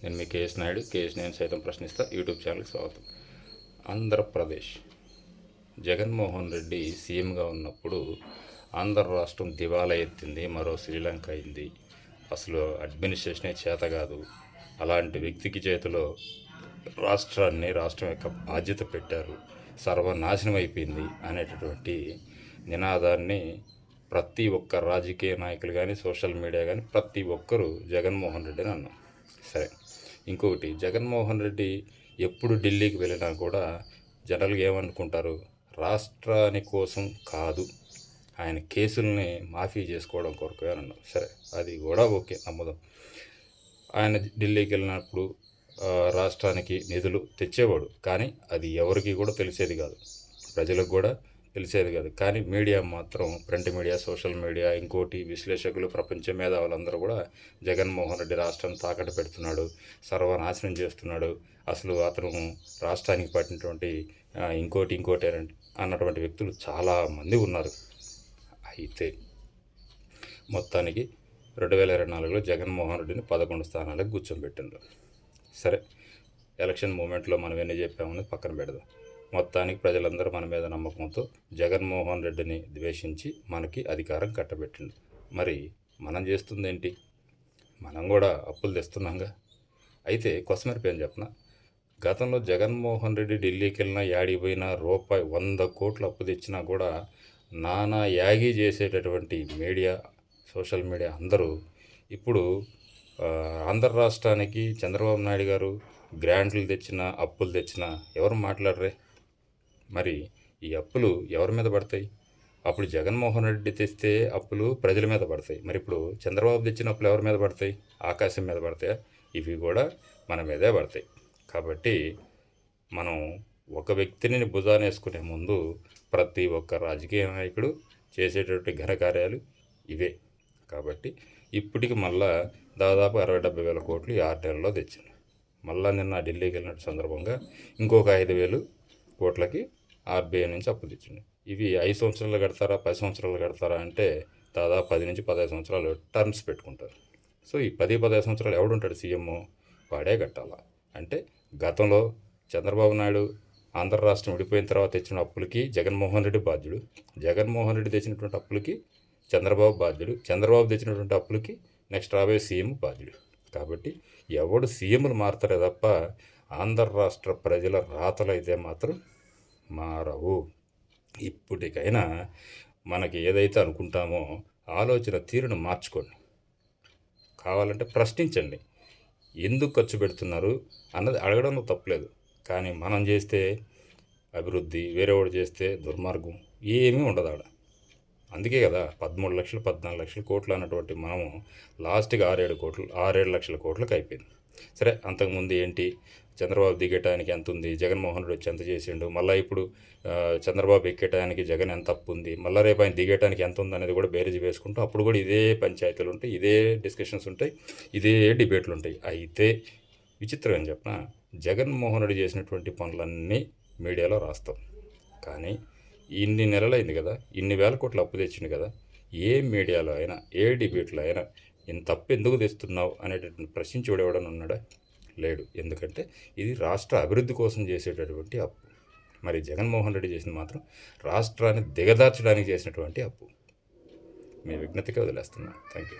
నేను మీ KS Naidu KS నేను సైతం ప్రశ్నిస్తా. యూట్యూబ్ ఛానల్కి స్వాగతం. ఆంధ్రప్రదేశ్. జగన్మోహన్ రెడ్డి సీఎంగా ఉన్నప్పుడు ఆంధ్ర రాష్ట్రం దివాలా ఎత్తింది మరో శ్రీలంక అయింది. అసలు అడ్మినిస్ట్రేషనే చేత కాదు. అలాంటి వ్యక్తికి చేతిలో రాష్ట్రాన్ని రాష్ట్రం యొక్క బాధ్యత పెట్టారు. సర్వనాశనం అయిపోయింది అనేటటువంటి నినాదాన్ని ప్రతి ఒక్క రాజకీయ నాయకులు కానీ సోషల్ మీడియా కానీ ప్రతి ఒక్కరూ జగన్మోహన్ రెడ్డిని అన్నాం సరే. ఇంకొకటి జగన్మోహన్ రెడ్డి ఎప్పుడు ఢిల్లీకి వెళ్ళినా కూడా జనరల్గా ఏమనుకుంటారు? రాష్ట్రాని కోసం కాదు. ఆయన కేసుల్ని మాఫీ చేసుకోవడం కొరకు అని అన్నాం సరే అది కూడా ఓకే నమ్మదం. ఆయన ఢిల్లీకి వెళ్ళినప్పుడు రాష్ట్రానికి నిధులు తెచ్చేవాడు. కానీ అది ఎవరికి కూడా తెలిసేది కాదు. ప్రజలకు కూడా తెలిసేది కాదు. కానీ మీడియా మాత్రం ప్రింట్ మీడియా సోషల్ మీడియా ఇంకోటి విశ్లేషకులు ప్రపంచ మేధావులందరూ కూడా జగన్మోహన్ రెడ్డి రాష్ట్రాన్ని తాకట్టు పెడుతున్నాడు సర్వనాశనం చేస్తున్నాడు. అసలు అతను రాష్ట్రానికి పట్టినటువంటి ఇంకోటి ఇంకోటి అన్నటువంటి వ్యక్తులు చాలామంది ఉన్నారు. అయితే మొత్తానికి రెండు వేల ఇరవై నాలుగులో జగన్మోహన్ రెడ్డిని పదకొండు స్థానాలకు కూర్చోబెట్టిండ్రు. సరే ఎలక్షన్ మూమెంట్లో మనం ఎన్ని చెప్పామని పక్కన పెడదాం. మొత్తానికి ప్రజలందరూ మన మీద నమ్మకంతో జగన్మోహన్ రెడ్డిని ద్వేషించి మనకి అధికారం కట్టబెట్టిండు మరి మనం చేస్తుందేంటి? మనం కూడా అప్పులు తెస్తున్నాంగా. అయితే కొసమెరిపి ఏం చెప్పిన? గతంలో జగన్మోహన్ రెడ్డి ఢిల్లీకి వెళ్ళినా యాడికి పోయినా రూపాయి వంద కోట్లు అప్పు తెచ్చినా కూడా నానా యాగి చేసేటటువంటి మీడియా సోషల్ మీడియా అందరూ ఇప్పుడు ఆంధ్ర రాష్ట్రానికి చంద్రబాబు నాయుడు గారు గ్రాంట్లు తెచ్చిన అప్పులు తెచ్చిన ఎవరు మాట్లాడరే? మరి ఈ అప్పులు ఎవరి మీద పడతాయి? అప్పుడు జగన్మోహన్ రెడ్డి తెస్తే అప్పులు ప్రజల మీద పడతాయి. మరి ఇప్పుడు చంద్రబాబు తెచ్చిన అప్పులు ఎవరి మీద పడతాయి? ఆకాశం మీద పడతాయా? ఇవి కూడా మన మీదే పడతాయి. కాబట్టి మనం ఒక వ్యక్తిని భుజాన వేసుకునే ముందు ప్రతి ఒక్క రాజకీయ నాయకుడు చేసేటటువంటి ఘనకార్యాలు ఇవే. కాబట్టి ఇప్పటికి మళ్ళా దాదాపు అరవై డెబ్బై వేల కోట్లు ఈ ఆరు నెలల్లో తెచ్చింది మళ్ళా నిన్న ఢిల్లీకి వెళ్ళిన సందర్భంగా ఇంకొక ఐదు వేలు కోట్లకి ఆర్బీఐ నుంచి అప్పు తెచ్చింది ఇవి ఐదు సంవత్సరాలు కడతారా పది సంవత్సరాలు కడతారా అంటే దాదాపు పది నుంచి పదహైదు సంవత్సరాలు టర్మ్స్ పెట్టుకుంటారు. సో ఈ పది పదహైదు సంవత్సరాలు ఎవడుంటాడు సీఎం? వాడే కట్టాలా. అంటే గతంలో చంద్రబాబు నాయుడు ఆంధ్ర రాష్ట్రం విడిపోయిన తర్వాత తెచ్చిన అప్పులకి జగన్మోహన్ రెడ్డి బాధ్యుడు. జగన్మోహన్ రెడ్డి తెచ్చినటువంటి అప్పులకి చంద్రబాబు బాధ్యుడు. చంద్రబాబు తెచ్చినటువంటి అప్పులకి నెక్స్ట్ రాబోయే సీఎం బాధ్యుడు. కాబట్టి ఎవడు సీఎంలు మారుతారే తప్ప ఆంధ్ర రాష్ట్ర ప్రజల రాతలు అయితే మాత్రం మారవు. ఇప్పటికైనా మనకి ఏదైతే అనుకుంటామో ఆలోచన తీరును మార్చుకోండి. కావాలంటే ప్రశ్నించండి. ఎందుకు ఖర్చు పెడుతున్నారు అన్నది అడగడంలో తప్పలేదు. కానీ మనం చేస్తే అభివృద్ధి వేరేవాడు చేస్తే దుర్మార్గం ఏమీ ఉండదు ఆడ. అందుకే కదా పదమూడు లక్షలు పద్నాలుగు లక్షల కోట్లు అన్నటువంటి మనము లాస్ట్కి ఆరేడు కోట్లు ఆరేడు లక్షల కోట్లకు అయిపోయింది. సరే అంతకుముందు ఏంటి? చంద్రబాబు దిగటానికి ఎంత ఉంది? జగన్మోహన్ రెడ్డి వచ్చి ఎంత చేసిండు? మళ్ళీ ఇప్పుడు చంద్రబాబు ఎక్కేటానికి జగన్ ఎంత తప్పు ఉంది? మళ్ళీ రేపు ఆయన దిగటానికి ఎంత ఉంది అనేది కూడా బేరేజ్ వేసుకుంటూ అప్పుడు కూడా ఇదే పంచాయతీలు ఉంటాయి ఇదే డిస్కషన్స్ ఉంటాయి ఇదే డిబేట్లు ఉంటాయి. అయితే విచిత్రం అని చెప్పిన? జగన్మోహన్ రెడ్డి చేసినటువంటి పనులన్నీ మీడియాలో రాస్తాం. కానీ ఇన్ని నెలలైంది కదా ఇన్ని వేల కోట్లు అప్పు తెచ్చింది కదా ఏ మీడియాలో అయినా ఏ డిబేట్లో అయినా ఇంత తప్పు ఎందుకు తెస్తున్నావు? అనేటటువంటి ప్రశ్నించి ఎవడని ఉన్నాడా? లేడు. ఎందుకంటే ఇది రాష్ట్ర అభివృద్ధి కోసం చేసేటటువంటి అప్పు. మరి జగన్మోహన్ రెడ్డి చేసిన మాత్రం రాష్ట్రాన్ని దిగదార్చడానికి చేసినటువంటి అప్పు. మీ విజ్ఞతగా వదిలేస్తున్నాను థ్యాంక్ యూ